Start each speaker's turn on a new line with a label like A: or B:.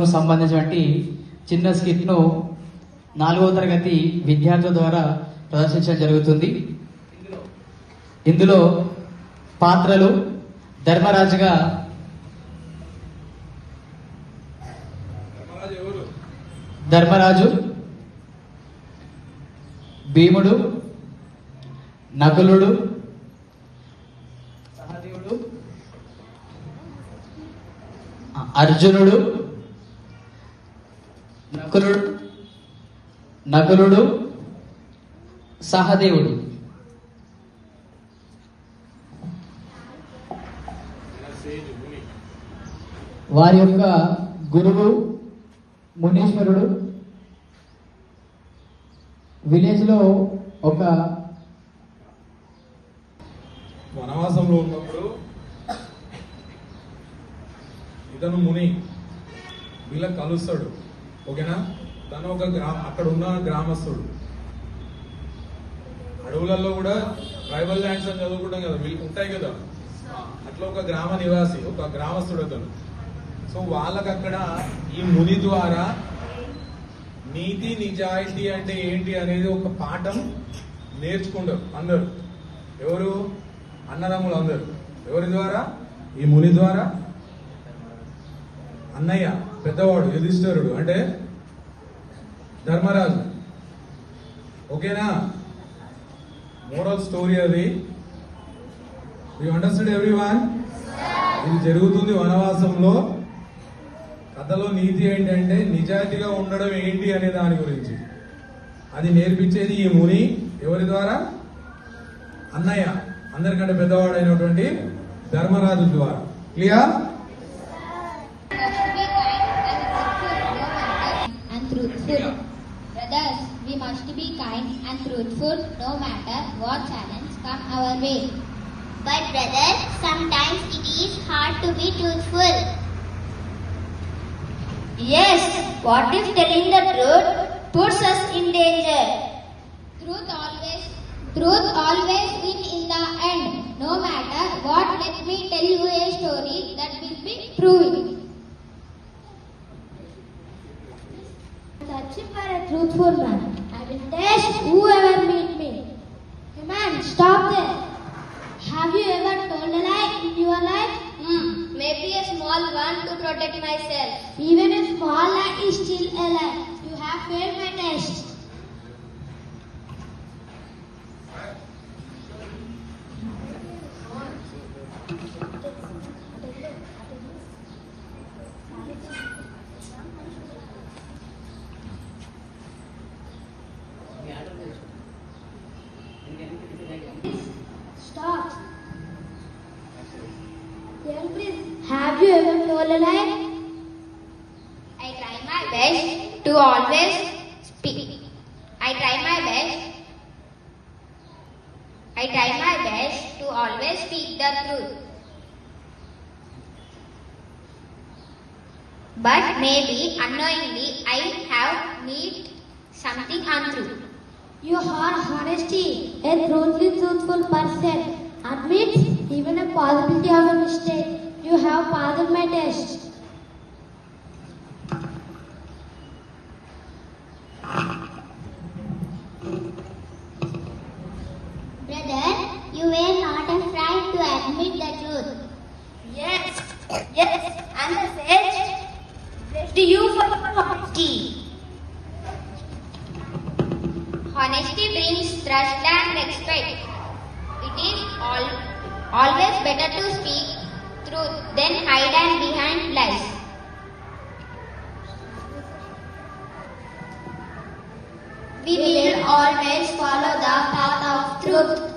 A: కు సంబంధించినటువంటి చిన్న స్కిట్ను నాలుగవ తరగతి విద్యార్థుల ద్వారా ప్రదర్శించడం జరుగుతుంది. ఇందులో పాత్రలు ధర్మరాజుగా
B: ధర్మరాజు
A: భీముడు నకులుడు అర్జునుడు నకులుడు నకులుడు సహదేవుడు. వారి యొక్క గురువు మునీశ్వరుడు. విలేజ్లో ఒక
B: వనవాసంలో ఉన్నప్పుడు ఇతను ముని వీళ్ళ కలుస్తాడు. ఓకేనా? తను ఒక గ్రామ అక్కడ ఉన్న గ్రామస్తుడు. అడవులలో కూడా ట్రైబల్ ల్యాండ్స్ అని చదువుకుంటాం కదా వీళ్ళు ఉంటాయి కదా. అట్లా ఒక గ్రామ నివాసి ఒక గ్రామస్తుడు అతను. సో వాళ్ళకు అక్కడ ఈ ముని ద్వారా నీతి నిజాయితీ అంటే ఏంటి అనేది ఒక పాఠం నేర్చుకుంటారు అందరు. ఎవరు? అన్నదమ్ములు అందరు. ఎవరి ద్వారా? ఈ ముని ద్వారా. అన్నయ్య పెద్దవాడు యుధిష్ఠరుడు. అంటే ధర్మరాజు. ఓకేనా? మోరల్ స్టోరీ అది. యూ అండర్స్టాండ్ ఎవ్రీ వన్ ఇది జరుగుతుంది వనవాసంలో. కథలో నీతి ఏంటంటే నిజాయితీగా ఉండడం ఏంటి అనే దాని గురించి. అది నేర్పించేది ఈ ముని. ఎవరి ద్వారా? అన్నయ్య. అందరికంటే పెద్దవాడైనటువంటి ధర్మరాజు ద్వారా. Clear
C: we must be kind and truthful no matter what challenge come our way.
D: But brother, sometimes it is hard to be truthful.
E: Yes, what if telling the truth puts us in danger?
C: Truth always, truth always win in the end. No matter what, let me tell you a story that will be proving.
E: Searching for a truthful man. Will test whoever meet me. Hey man, stop there. Have you ever told a lie in your life?
D: Hmm, maybe a small one to protect myself.
E: Even a small lie is still a lie. You have failed my test. Stop. Tell please, have you ever told a lie?
D: I try my best to always speak. I try my best. I try my best to always speak the truth. But maybe unknowingly I have made something untrue.
E: You are honesty, a truly truthful person. Admits even a possibility of a mistake. You have passed my test.
D: Brother, you were not afraid to admit the truth.
E: Yes, yes, and the sage blessed you for honesty.
D: Honesty brings trust and respect. It is all, always better to speak truth than hide and behind lies. We will always follow the path of truth.